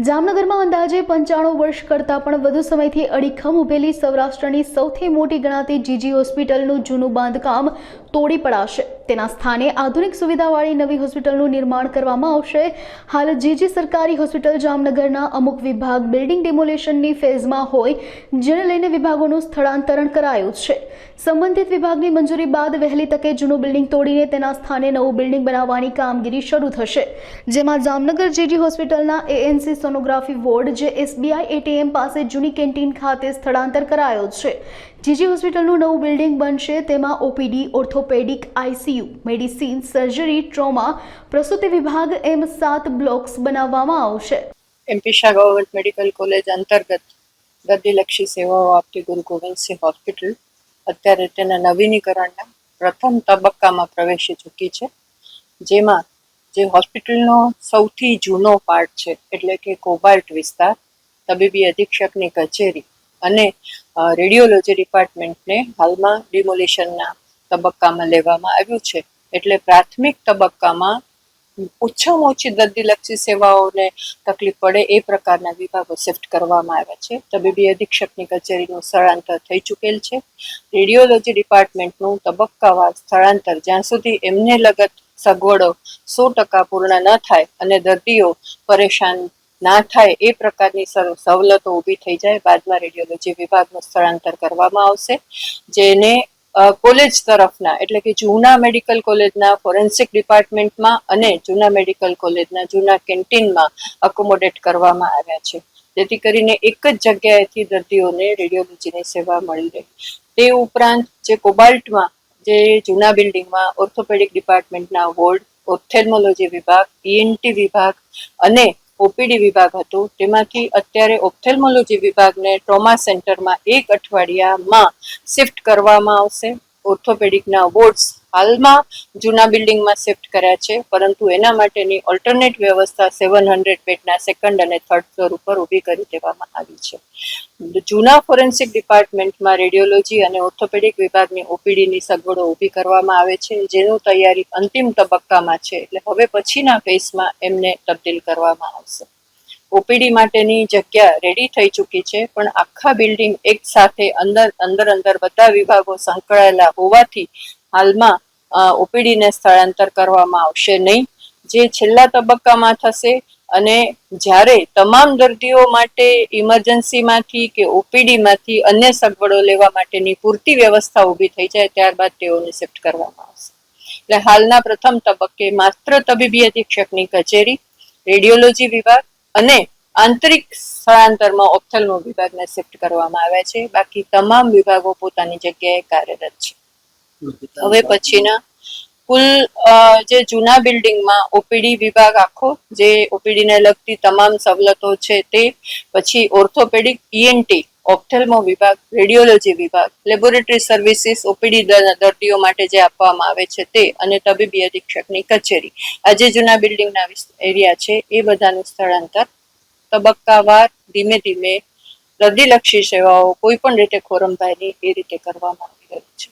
જામનગરમાં અંદાજે પંચાણું વર્ષ કરતાં પણ વધુ સમયથી અડીખમ ઉભેલી સૌરાષ્ટ્રની સૌથી મોટી ગણાતી જીજી હોસ્પિટલનું જૂનું બાંધકામ તોડી પડાશે. તેના સ્થાને આધુનિક સુવિધાવાળી નવી હોસ્પિટલનું નિર્માણ કરવામાં આવશે. હાલ જીજી સરકારી હોસ્પિટલ જામનગરના અમુક વિભાગ બિલ્ડિંગ ડિમોલેશનની ફેઝમાં હોય, જેને લઈને વિભાગોનું સ્થળાંતરણ કરાયું છે. સંબંધિત વિભાગની મંજૂરી બાદ વહેલી તકે જૂનું બિલ્ડિંગ તોડીને તેના સ્થાને નવું બિલ્ડિંગ બનાવવાની કામગીરી શરૂ થશે. જેમાં જામનગર જીજી હોસ્પિટલના એએનસી સોનોગ્રાફી વોર્ડ, જે એસબીઆઈ એટીએમ પાસે જૂની કેન્ટીન ખાતે સ્થળાંતર કરાયો છે. જીજી હોસ્પિટલનું નવું બિલ્ડિંગ બનશે, તેમાં OPD orthopaedic ICU medicine surgery trauma પ્રસૂતિ વિભાગ એમ સાત બ્લોક્સ બનાવવામાં આવશે. એમપીશા ગવર્મેન્ટ મેડિકલ કોલેજ અંતર્ગત દર્દીલક્ષી સેવાઓ આપતી ગુરુ ગોવિંદસિંહ હોસ્પિટલ અત્યારે તેના નવીનીકરણના પ્રથમ તબક્કામાં પ્રવેશી ચૂકી છે. જેમાં જે હોસ્પિટલનો સૌથી જૂનો પાર્ટ છે, એટલે કે કોબાલ્ટ વિસ્તાર, તબીબી અધિક્ષકની કચેરી અને રેડિયોલોજી ડિપાર્ટમેન્ટને હાલમાં ડિમોલિશનના તબક્કામાં લેવામાં આવ્યું છે. એટલે પ્રાથમિક તબક્કામાં ઓછામાં ઓછી દર્દીલક્ષી સેવાઓને તકલીફ પડે એ પ્રકારના વિભાગો શિફ્ટ કરવામાં આવ્યા છે. તબીબી અધિક્ષકની કચેરીનું સ્થળાંતર થઈ ચૂકેલ છે. રેડિયોલોજી ડિપાર્ટમેન્ટનું તબક્કાવાર સ્થળાંતર જ્યાં સુધી એમને લગત સગવડો સો ટકા પૂર્ણ ન થાય અને દર્દીઓ પરેશાન ના થાય એ પ્રકારની સવલતો ઊભી થઈ જાય, બાદમાં રેડિયોલોજી વિભાગનું સ્થળાંતર કરવામાં આવશે. જેને કોલેજ તરફના, એટલે કે જૂના મેડિકલ કોલેજના ફોરેન્સિક ડિપાર્ટમેન્ટમાં અને જૂના મેડિકલ કોલેજના જૂના કેન્ટીનમાં અકોમોડેટ કરવામાં આવ્યા છે. જેથી કરીને એક જ જગ્યાએથી દર્દીઓને રેડિયોલોજીની સેવા મળી રહે. તે ઉપરાંત જે કોબાલ્ટમાં, જે જૂના બિલ્ડિંગમાં ઓર્થોપેડિક ડિપાર્ટમેન્ટના વોર્ડ ઓપ્થેલ્મોલોજી વિભાગ ઈએનટી વિભાગ અને ઓપીડી વિભાગ હતો. તેમાંથી અત્યારે ઓપ્થેલ્મોલોજી વિભાગને ટ્રોમા સેન્ટરમાં એક અઠવાડિયામાં શિફ્ટ કરવામાં આવશે. ઓર્થોપેડિકના વોર્ડ્સ હાલમાં જૂના બિલ્ડિંગમાં શિફ્ટ કર્યા છે, પરંતુ એના માટેની ઓલ્ટરનેટ વ્યવસ્થા સેવન હંડ્રેડ બેડના સેકન્ડ અને થર્ડ ફ્લોર ઉપર ઊભી કરી દેવામાં આવી છે. જૂના ફોરેન્સિક ડિપાર્ટમેન્ટમાં રેડિયોલોજી અને ઓર્થોપેડિક વિભાગની ઓપીડીની સગવડો ઊભી કરવામાં આવે છે, જેનું તૈયારી અંતિમ તબક્કામાં છે, એટલે હવે પછીના ફેઝમાં એમને તબદીલ કરવામાં આવશે. ઓપીડી માટેની જગ્યા રેડી થઈ ચૂકી છે, પણ આખા બિલ્ડિંગ એક સાથે અંદર અંદર અંદર બધા વિભાગો સંકળાયેલા હોવાથી હાલમાં ઓપીડીને સ્થળાંતર કરવામાં આવશે નહીં. જે છેલ્લા તબક્કામાં થશે અને જ્યારે તમામ દર્દીઓ માટે ઇમરજન્સીમાંથી કે ઓપીડીમાંથી અન્ય સગવડો લેવા માટેની પૂરતી વ્યવસ્થા ઊભી થઈ જાય, ત્યારબાદ તેઓને શિફ્ટ કરવામાં આવશે. એટલે હાલના પ્રથમ તબક્કે માત્ર તબીબી અધિક્ષકની કચેરી, રેડિયોલોજી વિભાગ અને આંતરિક સ્થળાંતરમાં ઓપ્થેલ્મો વિભાગને શિફ્ટ કરવામાં આવ્યા છે. બાકી તમામ વિભાગો પોતાની જગ્યાએ કાર્યરત છે. હવે પછીના કુલ જે જૂના બિલ્ડિંગમાં ઓપીડી વિભાગ આખો, જે ઓપીડીને લગતી તમામ સવલતો છે તે, પછી ઓર્થોપેડિક ઈએનટી ઓપ્થેલ્મો વિભાગ રેડિયોલોજી વિભાગ લેબોરેટરી સર્વિસીસ ઓપીડી દર્દીઓ માટે જે આપવામાં આવે છે તે, અને તબીબી અધિક્ષકની કચેરી. આ જે જૂના બિલ્ડિંગના એરિયા છે, એ બધાનું સ્થળાંતર તબક્કાવાર, ધીમે ધીમે દર્દીલક્ષી સેવાઓ કોઈ પણ રીતે ખોરંભાયની એ રીતે કરવામાં આવી રહી છે.